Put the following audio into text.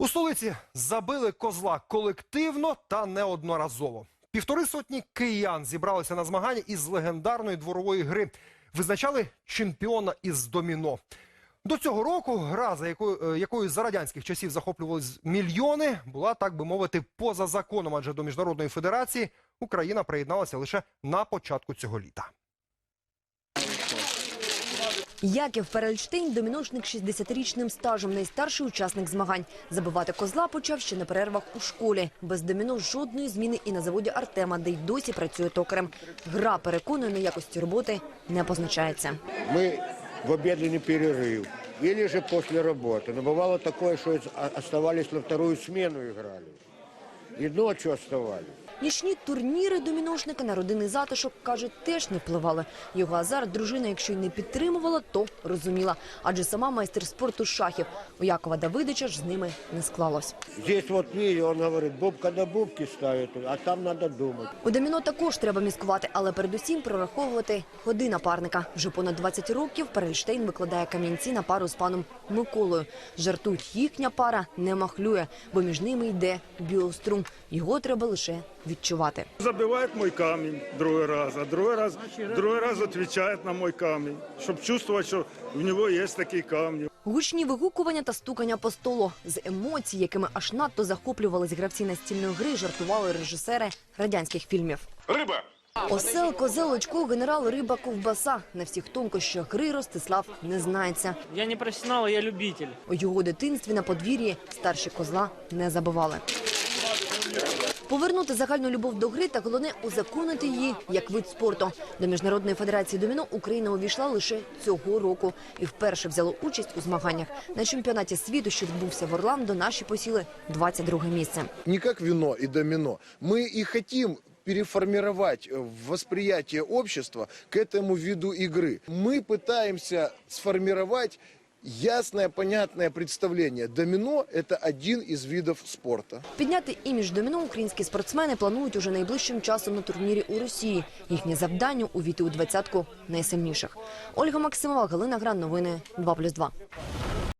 У столиці забили козла колективно та неодноразово. Півтори сотні киян зібралися на змагання із легендарної дворової гри. Визначали чемпіона із доміно. До цього року гра, за якою, е, якою за радянських часів захоплювались мільйони, була, так би мовити, поза законом, адже до міжнародної федерації Україна приєдналася лише на початку цього літа. Яків Перельштейн – доміношник з 60-річним стажем, найстарший учасник змагань. Забивати козла почав ще на перервах у школі. Без доміно жодної зміни і на заводі Артема, де й досі працює токарем. Гра, переконує, на якості роботи не позначається. Мы в обеденный перерыв или же после работы. Но бывало такое, что из- а- оставались на вторую смену играли. И ночью оставались. Нічні турніри доміношника на родинний затишок, каже, теж не впливали. Його азарт дружина, якщо й не підтримувала, то розуміла. Адже сама майстер спорту шахів. У Якова Давидича ж з ними не склалось. Здесь вот видите, он говорит, бубка на бубки ставит, а там надо думать. У доміно також треба міскувати, але передусім прораховувати ходи напарника. Вже понад 20 років Перельштейн викладає камінці на пару з паном Миколою. Жартують, їхня пара не махлює, бо між ними йде біострум. Його треба лише відчувати. Забивает мой камень другой раз, а другой раз, другой раз отвечает на мой камень, чтобы чувствовать, что в него есть такие камни. Гучні вигукування та стукання по столу з емоцій, якими аж надто захоплювались гравці настільної гри, жартували режисери радянських фільмів. Риба! Осел, козел, очко, генерал, риба, ковбаса. На всіх тонкощах гри Ростислав не знається. Я не профессионал, я любитель. У його дитинстві на подвір'ї старші козла не забивали. Повернути загальну любов до гри та головне узаконити її як вид спорту. До міжнародної федерації доміно Україна увійшла лише цього року і вперше взяла участь у змаганнях на чемпіонаті світу, що відбувся в Орландо. Наші посіли 22 місце. не как вино и домино. Мы и хотим переформировать э, восприятие общества к этому виду игры. Мы пытаемся сформировать ясное, понятное представление. Домино – это один из видов спорта. Підняти імідж доміно українські спортсмени планують уже найближчим часом на турнірі у Росії. Їхнє завдання увійти у двадцятку найсильніших. Ольга Максимова, Галина Гран. Новини 2+,2.